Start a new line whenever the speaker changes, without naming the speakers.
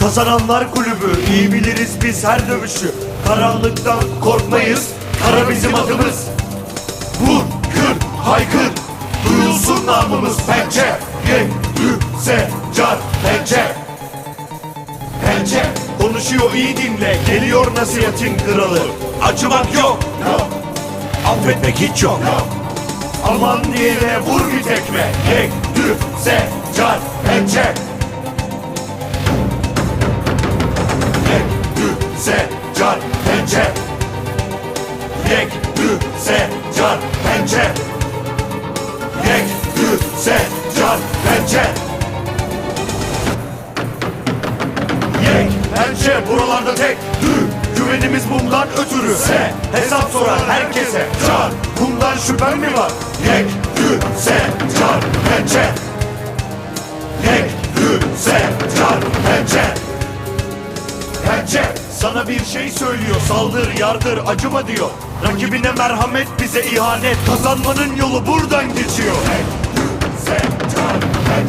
Kazananlar kulübü iyi biliriz biz her dövüşü. Karanlıktan korkmayız Kara bizim adımız. Vur, kır, haykır Duyulsun namımız. Pençe Yek, car, pençe. Pençe Konuşuyor iyi dinle. Geliyor nasihatin kralı. Acımak yok. Yok. Affetmek hiç yok. Yok. Aman diyene vur bir tekme. Yek, dü, car, pençe Yek, dü, se, car, pençe Yek, pençe buralarda tek Dü, güvenimiz bundan ötürü Se, hesap soran herkese. Car, bundan şüphen mi var? Yek, dü, se, car, pençe Yek, dü, se, car, pençe Pençe sana bir şey söylüyor Saldır yardır acıma diyor. Rakibine merhamet bize ihanet. Kazanmanın yolu buradan geçiyor. Hey, dü, se, car, pençe